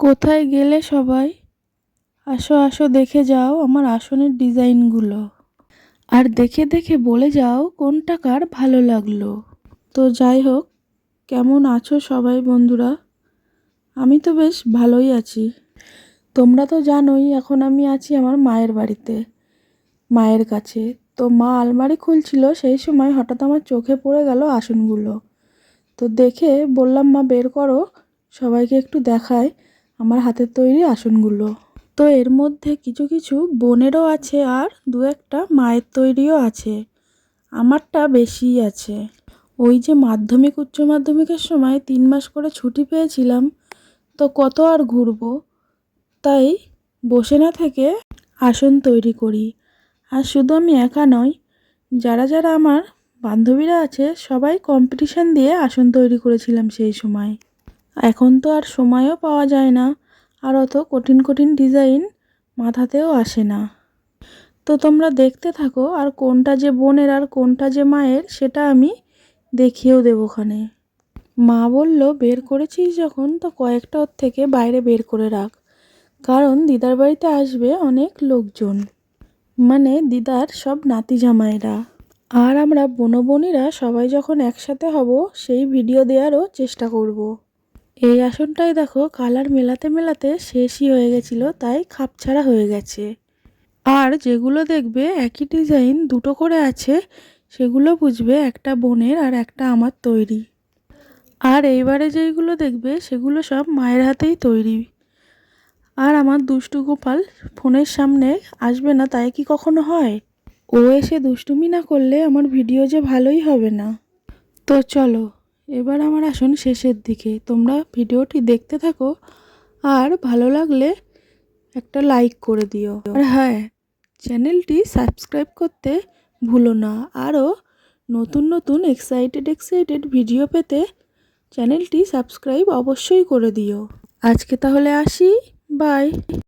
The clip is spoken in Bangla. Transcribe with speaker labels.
Speaker 1: কোথায় গেলে সবাই? আসো আসো, দেখে যাও আমার আসনের ডিজাইনগুলো। আর দেখে দেখে বলে যাও কোনটা কার ভালো লাগল। তো যাই হোক, কেমন আছো সবাই বন্ধুরা? আমি তো বেশ ভালোই আছি। তোমরা তো জানোই এখন আমি আছি আমার মায়ের বাড়িতে, মায়ের কাছে। তো মা আলমারি খুলছিল সেই সময় হঠাৎ আমার চোখে পড়ে গেল আসনগুলো। তো দেখে বললাম, মা, বের করো, সবাইকে একটু দেখায়। আমার হাতের তৈরি আসনগুলো। তো এর মধ্যে কিছু কিছু বোনেরও আছে আর দু একটা মায়ের তৈরিও আছে। আমারটা বেশিই আছে। ওই যে মাধ্যমিক, উচ্চ মাধ্যমিকের সময় তিন মাস করে ছুটি পেয়েছিলাম, তো কত আর ঘুরবো? তাই বসে না থেকে আসন তৈরি করি। আর শুধু আমি একা নয় যারা যারা আমার বান্ধবীরা আছে, সবাই কম্পিটিশান দিয়ে আসন তৈরি করেছিলাম সেই সময়। এখন তো আর সময়ও পাওয়া যায় না। আর অত কঠিন কঠিন ডিজাইন মাথাতেও আসে না। তো তোমরা দেখতে থাকো, আর কোনটা যে বোনের আর কোনটা যে মায়ের, সেটা আমি দেখিয়েও দেবো ওখানে। মা বলল, বের করেছিস যখন, তো কয়েকটা ওর থেকে বাইরে বের করে রাখ। কারণ দিদার বাড়িতে আসবে অনেক লোকজন। মানে দিদার সব নাতি জামাইরা। আর আমরা বোনরা সবাই যখন একসাথে হব, সেই ভিডিও দেওয়ারও চেষ্টা করব। এই আসনটাই দেখো কালার মেলাতে মেলাতে শেষই হয়ে গেছিল, তাই খাপছাড়া হয়ে গেছে। আর যেগুলো দেখবে একই ডিজাইন দুটো করে আছে, সেগুলো বুঝবে একটা বোনের আর একটা আমার তৈরি। আর এইবারে যেইগুলো দেখবে সেগুলো সব মায়ের হাতেই তৈরি। আর আমার দুষ্টু গোপাল ফোনের সামনে আসবে না, তাই কি কখনো হয়? ও এসে দুষ্টুমি না করলে আমার ভিডিও যে ভালোই হবে না। তো চলো এবার আমার আসুন শেষের দিকে। তোমরা ভিডিওটি দেখতে থাকো আর ভালো লাগলে একটা লাইক করে দিও। আর হ্যাঁ চ্যানেলটি সাবস্ক্রাইব করতে ভুলো না। আরও নতুন নতুন এক্সাইটেড এক্সাইটেড ভিডিও পেতে চ্যানেলটি সাবস্ক্রাইব অবশ্যই করে দিও। আজকে তাহলে আসি। বাই